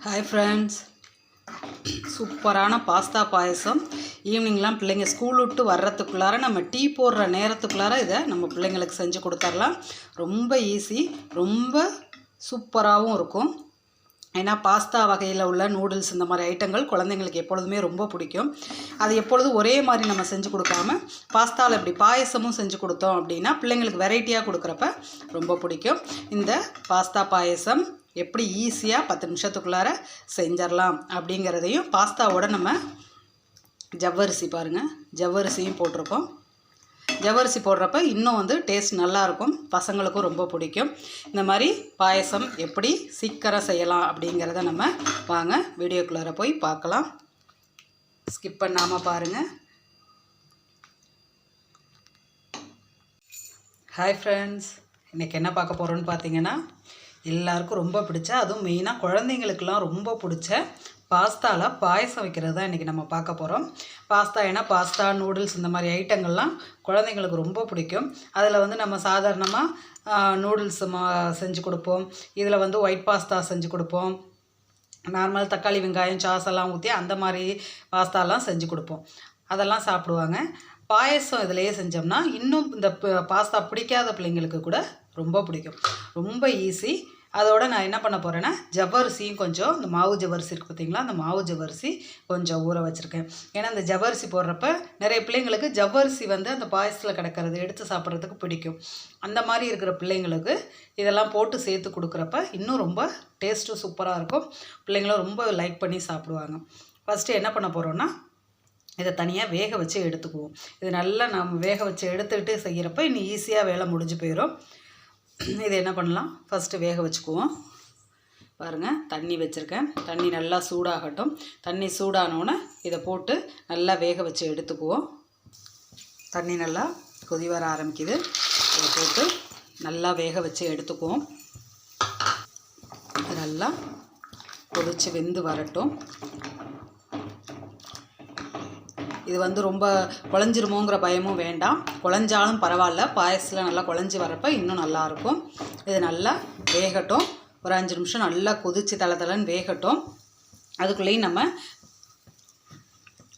Hi friends சூப்பரான pasta payasam. ஈவினிங்லாம் பிள்ளைங்க ஸ்கூல் விட்டு வர்றதுக்குள்ளார நம்ம டீ போடுற நேரத்துக்குள்ளார இதை நம்ம பிள்ளைங்களுக்கு செஞ்சு கொடுத்துர்லாம். ரொம்ப ஈஸி ரொம்ப சூப்பராகவும் இருக்கும். ஏன்னா பாஸ்தா வகையில் உள்ள நூடுல்ஸ் இந்த மாதிரி ஐட்டங்கள் குழந்தைங்களுக்கு எப்பொழுதுமே ரொம்ப பிடிக்கும். அது எப்பொழுதும் ஒரே மாதிரி நம்ம செஞ்சு கொடுக்காம பாஸ்தாவில் இப்படி பாயசமும் செஞ்சு கொடுத்தோம் அப்படின்னா பிள்ளைங்களுக்கு வெரைட்டியாக கொடுக்குறப்ப ரொம்ப பிடிக்கும். இந்த பாஸ்தா பாயசம் எப்படி ஈஸியாக பத்து நிமிஷத்துக்குள்ளார செஞ்சிடலாம் அப்படிங்கிறதையும் பாஸ்தாவோட நம்ம ஜவ்வரிசி பாருங்கள் ஜவ்வரிசியும் போட்டிருக்கோம். ஜவரிசி போடுறப்ப இன்னும் வந்து டேஸ்ட் நல்லாயிருக்கும். பசங்களுக்கும் ரொம்ப பிடிக்கும். இந்த மாதிரி பாயசம் எப்படி சீக்கிரம் செய்யலாம் அப்படிங்கிறத நம்ம வாங்க வீடியோக்குள்ளார போய் பார்க்கலாம். ஸ்கிப் பண்ணாமல் பாருங்கள் ஹாய் ஃப்ரெண்ட்ஸ் இன்றைக்கி என்ன பார்க்க போகிறோன்னு பார்த்தீங்கன்னா எல்லாருக்கும் ரொம்ப பிடிச்ச அதுவும் மெயினாக குழந்தைங்களுக்கெல்லாம் ரொம்ப பிடிச்ச பாஸ்தாவில் பாயசம் வைக்கிறது தான் இன்றைக்கி நம்ம பார்க்க போகிறோம் பாஸ்தா ஏன்னா பாஸ்தா நூடுல்ஸ் இந்த மாதிரி ஐட்டங்கள்லாம் குழந்தைங்களுக்கு ரொம்ப பிடிக்கும். அதில் வந்து நம்ம சாதாரணமாக நூடுல்ஸ் மா செஞ்சு கொடுப்போம். இதில் வந்து ஒயிட் பாஸ்தா செஞ்சு கொடுப்போம். நார்மல் தக்காளி வெங்காயம் சாஸ் எல்லாம் ஊற்றி அந்த மாதிரி பாஸ்தாலாம் செஞ்சு கொடுப்போம். அதெல்லாம் சாப்பிடுவாங்க. பாயசம் இதிலையே செஞ்சோம்னா இன்னும் இந்த பாஸ்தா பிடிக்காத பிள்ளைங்களுக்கு கூட ரொம்ப பிடிக்கும். ரொம்ப ஈஸி அதோட நான் என்ன பண்ண போகிறேன்னா ஜவ்வரிசியும் கொஞ்சம் இந்த மாவு ஜவ்வரிசி இருக்குது பார்த்திங்களா அந்த மாவு ஜவ்வரிசி கொஞ்சம் ஊற வச்சுருக்கேன். ஏன்னா அந்த ஜவ்வரிசி போடுறப்ப நிறைய பிள்ளைங்களுக்கு ஜவ்வரிசி வந்து அந்த பாயசத்தில் கிடக்கிறது எடுத்து சாப்பிட்றதுக்கு பிடிக்கும். அந்த மாதிரி இருக்கிற பிள்ளைங்களுக்கு இதெல்லாம் போட்டு சேர்த்து கொடுக்குறப்ப இன்னும் ரொம்ப டேஸ்ட்டும் சூப்பராக இருக்கும். பிள்ளைங்களும் ரொம்ப லைக் பண்ணி சாப்பிடுவாங்க. ஃபஸ்ட்டு என்ன பண்ண போகிறோன்னா இதை தனியாக வேக வச்சு எடுத்துக்குவோம். இது நல்லா நம்ம வேக வச்சு எடுத்துக்கிட்டு செய்கிறப்ப இன்னும் ஈஸியாக வேலை முடிஞ்சு போயிடும் இதை என்ன பண்ணலாம்? ஃபஸ்ட்டு வேக வச்சுக்குவோம். பாருங்கள் தண்ணி வச்சுருக்கேன். தண்ணி நல்லா சூடாகட்டும். தண்ணி சூடானோன்னே இதை போட்டு நல்லா வேக வச்சு எடுத்துக்குவோம். தண்ணி நல்லா கொதி வர ஆரம்பிக்குது. இதை போட்டு நல்லா வேக வச்சு எடுத்துக்குவோம். நல்லா கொதித்து வெந்து வரட்டும். இது வந்து ரொம்ப குழஞ்சிருமோங்கிற பயமும் வேண்டாம். குழஞ்சாலும் பரவாயில்ல. பாயசத்தில் நல்லா குழஞ்சி வரப்போ இன்னும் நல்லாயிருக்கும் இது நல்லா வேகட்டும். ஒரு அஞ்சு நிமிஷம் நல்லா கொதித்து தலை வேகட்டும். அதுக்குள்ளேயும் நம்ம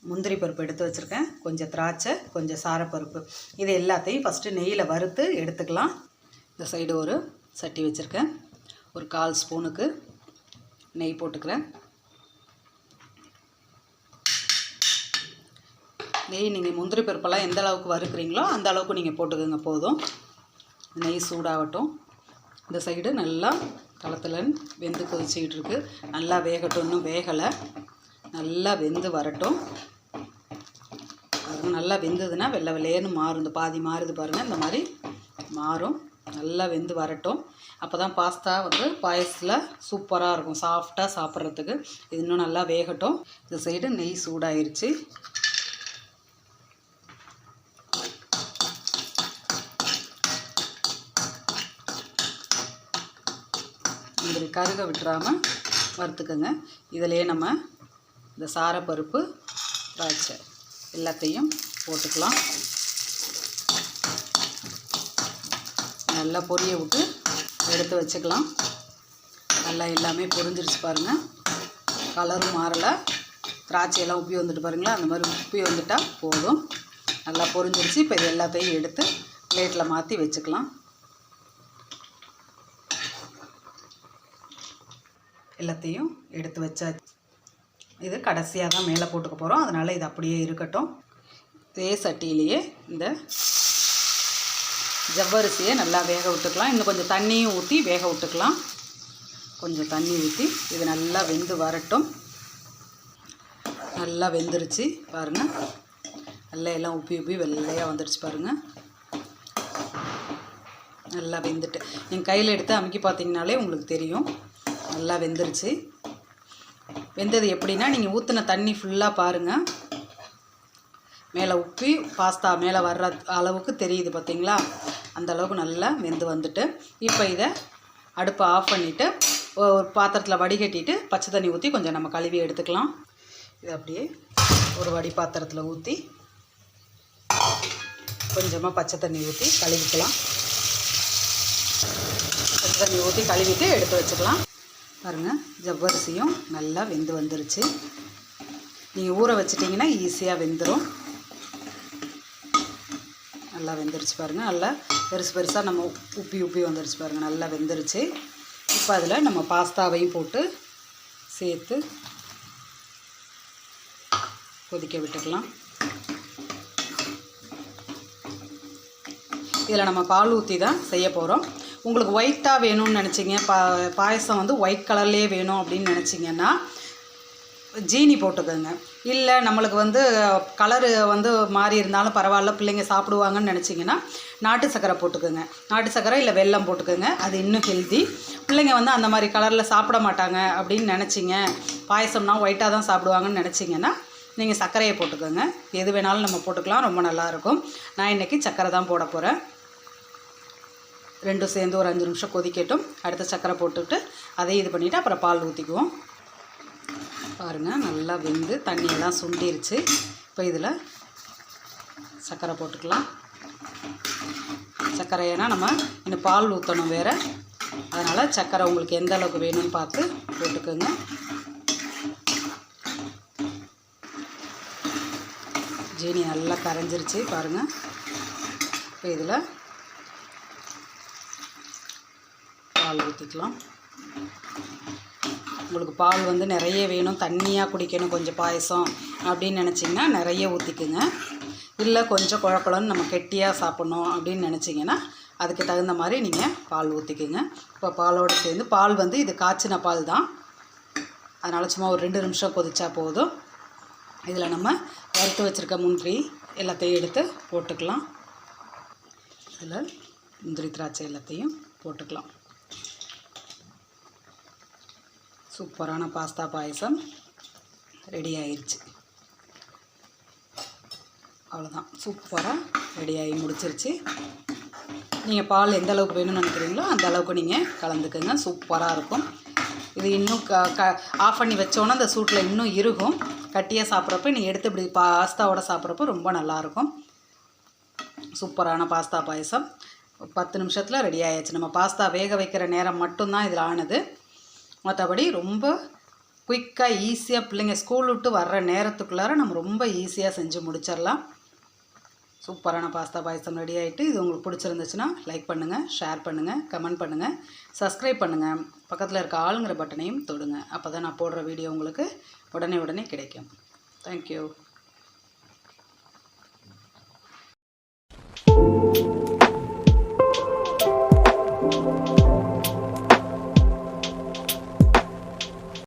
முந்திரி பருப்பு எடுத்து வச்சுருக்கேன். கொஞ்சம் திராட்சை கொஞ்சம் சாரப்பருப்பு. இது எல்லாத்தையும் ஃபஸ்ட்டு நெய்யில் வறுத்து எடுத்துக்கலாம். இந்த சைடு ஒரு சட்டி வச்சுருக்கேன். ஒரு கால் ஸ்பூனுக்கு நெய் போட்டுக்கிறேன். நெய் நீங்கள் முந்திரி பருப்பெல்லாம் எந்த அளவுக்கு வறுக்கிறீங்களோ அந்த அளவுக்கு நீங்கள் போட்டுக்கோங்க போதும். நெய் சூடாகட்டும். இந்த சைடு நல்லா களத்தில் வெந்து கொதிச்சிக்கிட்டு இருக்குது நல்லா வேகட்டும் இன்னும் வேகலை. நல்லா வெந்து வரட்டும். பாருங்கள் நல்லா வெந்ததுன்னா வெள்ளை வெள்ளையன்னு மாறும் இந்த பாதி மாறுது பாருங்கள் இந்த மாதிரி மாறும். நல்லா வெந்து வரட்டும். அப்போ தான் பாஸ்தா வந்து பாயசத்தில் சூப்பராக இருக்கும். சாஃப்டாக சாப்பிட்றதுக்கு. இது இன்னும் நல்லா வேகட்டும். இந்த சைடு நெய் சூடாயிருச்சு. இப்படி கருக விட்டுறாமல் வறுத்துக்கோங்க. இதிலே நம்ம இந்த சாரப்பருப்பு திராட்சை எல்லாத்தையும் போட்டுக்கலாம். நல்லா பொரிய விட்டு எடுத்து வச்சுக்கலாம். நல்லா எல்லாமே பொரிஞ்சிருச்சு பாருங்கள் கலரும் மாறலை. திராட்சையெல்லாம் உப்பி வந்துட்டு பாருங்களா அந்த மாதிரி உப்பி வந்துட்டால் போதும். நல்லா பொரிஞ்சிருச்சு. இப்போ இது எல்லாத்தையும் எடுத்து பிளேட்டில் மாற்றி வச்சுக்கலாம். எல்லாத்தையும் எடுத்து வச்சாச்சு. இது கடைசியாக தான் மேலே போட்டுக்க போகிறோம் அதனால் இது அப்படியே இருக்கட்டும். இதே சட்டியிலேயே இந்த ஜவ்வரிசியை நல்லா வேக விட்டுக்கலாம். இன்னும் கொஞ்சம் தண்ணியும் ஊற்றி வேக விட்டுக்கலாம். கொஞ்சம் தண்ணி ஊற்றி இது நல்லா வெந்து வரட்டும். நல்லா வெந்துருச்சு பாருங்கள் நல்லா எல்லாம் உப்பி உப்பி வெள்ளையாக வந்துருச்சு பாருங்கள் நல்லா வெந்துட்டு. நீங்கள் கையில் எடுத்து அமுக்கி பார்த்தீங்கனாலே உங்களுக்கு தெரியும். நல்லா வெந்துருச்சு. வெந்தது எப்படின்னா நீங்கள் ஊற்றின தண்ணி ஃபுல்லாக பாருங்கள் மேலே உப்பி பாஸ்தா மேலே வர்ற அளவுக்கு தெரியுது பார்த்தீங்களா அந்த அளவுக்கு நல்லா வெந்து வந்துட்டு. இப்போ இதை அடுப்பை ஆஃப் பண்ணிவிட்டு ஒரு பாத்திரத்தில் வடிகட்டிட்டு பச்சை தண்ணி ஊற்றி கொஞ்சம் நம்ம கழுவி எடுத்துக்கலாம். இதை அப்படியே ஒரு வடி பாத்திரத்தில் ஊற்றி கொஞ்சமாக பச்சை தண்ணி ஊற்றி கழுவிக்கலாம். பச்சை தண்ணி ஊற்றி கழுவிட்டு எடுத்து வச்சுக்கலாம். பாருங்கள் ஜவ்வரிசியும் நல்லா வெந்து வந்துருச்சு. நீங்கள் ஊற வச்சிட்டிங்கன்னா ஈஸியாக வெந்துடும் நல்லா வெந்துருச்சு பாருங்கள் நல்லா பெருசு பெருசாக நம்ம உப்பி உப்பி வந்துருச்சு பாருங்கள் நல்லா வெந்துருச்சு. இப்போ அதில் நம்ம பாஸ்தாவையும் போட்டு சேர்த்து கொதிக்க விட்டுக்கலாம். இதில் நம்ம பால் ஊற்றி தான் செய்ய போகிறோம் உங்களுக்கு ஒயிட்டாக வேணும்னு நினச்சிங்க. பா பாயசம் வந்து ஒயிட் கலர்லேயே வேணும் அப்படின்னு நினச்சிங்கன்னா ஜீனி போட்டுக்கோங்க. இல்லை நம்மளுக்கு வந்து கலரு வந்து மாறி இருந்தாலும் பரவாயில்ல பிள்ளைங்க சாப்பிடுவாங்கன்னு நினச்சிங்கன்னா நாட்டு சக்கரை போட்டுக்கோங்க. நாட்டு சக்கரை இல்லை வெல்லம் போட்டுக்கோங்க. அது இன்னும் ஹெல்தி பிள்ளைங்க வந்து அந்த மாதிரி கலரில் சாப்பிட மாட்டாங்க அப்படின்னு நினச்சிங்க. பாயசம்னா ஒயிட்டாக தான் சாப்பிடுவாங்கன்னு நினச்சிங்கன்னா நீங்கள் சர்க்கரையை போட்டுக்கோங்க. எது வேணாலும் நம்ம போட்டுக்கலாம். ரொம்ப நல்லாயிருக்கும் நான் இன்றைக்கி சர்க்கரை தான் போட போகிறேன் ரெண்டும் சேர்ந்து ஒரு அஞ்சு நிமிஷம் கொதிக்கட்டும். அடுத்து சர்க்கரை போட்டுவிட்டு அதையும் இது பண்ணிவிட்டு அப்புறம் பால் ஊற்றிக்குவோம் பாருங்கள் நல்லா வெந்து தண்ணியெல்லாம் சுண்டிருச்சு. இப்போ இதில் சர்க்கரை போட்டுக்கலாம். சர்க்கரை ஏன்னா நம்ம இன்னும் பால் ஊற்றணும் வேறு. அதனால் சர்க்கரை உங்களுக்கு எந்த அளவுக்கு வேணும்னு பார்த்து போட்டுக்கோங்க. ஜீனி நல்லா கரைஞ்சிருச்சு பாருங்கள் இப்போ இதில் பால் ஊற்றிக்கலாம் உங்களுக்கு பால் வந்து நிறைய வேணும் தண்ணியாக குடிக்கணும் கொஞ்சம் பாயசம் அப்படின்னு நினச்சிங்கன்னா நிறைய ஊற்றிக்குங்க இல்லை கொஞ்சம் குழப்பலன்னு நம்ம கெட்டியாக சாப்பிட்ணும் அப்படின்னு நினச்சிங்கன்னா அதுக்கு தகுந்த மாதிரி நீங்கள் பால் ஊற்றிக்குங்க இப்போ பாலோடு சேர்ந்து பால் வந்து இது காய்ச்சின பால் தான். அதனால் சும்மா ஒரு ரெண்டு நிமிஷம் கொதிச்சா போதும். இதில் நம்ம வறுத்து வச்சுருக்க முந்திரி எல்லாத்தையும் எடுத்து போட்டுக்கலாம். இதில் முந்திரி திராட்சை எல்லாத்தையும் போட்டுக்கலாம். சூப்பரான பாஸ்தா பாயசம் ரெடி ஆயிடுச்சு அவ்வளோதான் சூப்பராக ரெடி ஆகி முடிச்சிருச்சு. நீங்கள் பால் எந்த அளவுக்கு வேணும்னு நினைக்கிறீங்களோ அந்த அளவுக்கு நீங்கள் கலந்துக்குங்க. சூப்பராக இருக்கும். இது இன்னும் க க ஆஃப் பண்ணி வச்சோன்னா அந்த சூட்டில் இன்னும் இருக்கும். கட்டியாக சாப்பிட்றப்ப நீ எடுத்து இப்படி பாஸ்தாவோட சாப்பிட்றப்ப ரொம்ப நல்லாயிருக்கும் சூப்பரான பாஸ்தா பாயசம். பத்து நிமிஷத்தில் ரெடி ஆயாச்சு. நம்ம பாஸ்தா வேக வைக்கிற நேரம் மட்டும்தான் இதில் ஆனது. மற்றபடி ரொம்ப குயிக்காக ஈஸியாக பிள்ளைங்க ஸ்கூல் விட்டு வர்ற நேரத்துக்குள்ளார நம்ம ரொம்ப ஈஸியாக செஞ்சு முடிச்சிடலாம் சூப்பரான பாஸ்தா பாயசம் ரெடி ஆகிட்டு இது உங்களுக்கு பிடிச்சிருந்துச்சுன்னா லைக் பண்ணுங்கள் ஷேர் பண்ணுங்கள் கமெண்ட் பண்ணுங்கள் சப்ஸ்கிரைப் பண்ணுங்கள் பக்கத்தில் இருக்க ஆளுங்கிற பட்டனையும் தொடுங்க. அப்போ தான் நான் போடுற வீடியோ உங்களுக்கு உடனே உடனே கிடைக்கும். தேங்க்யூ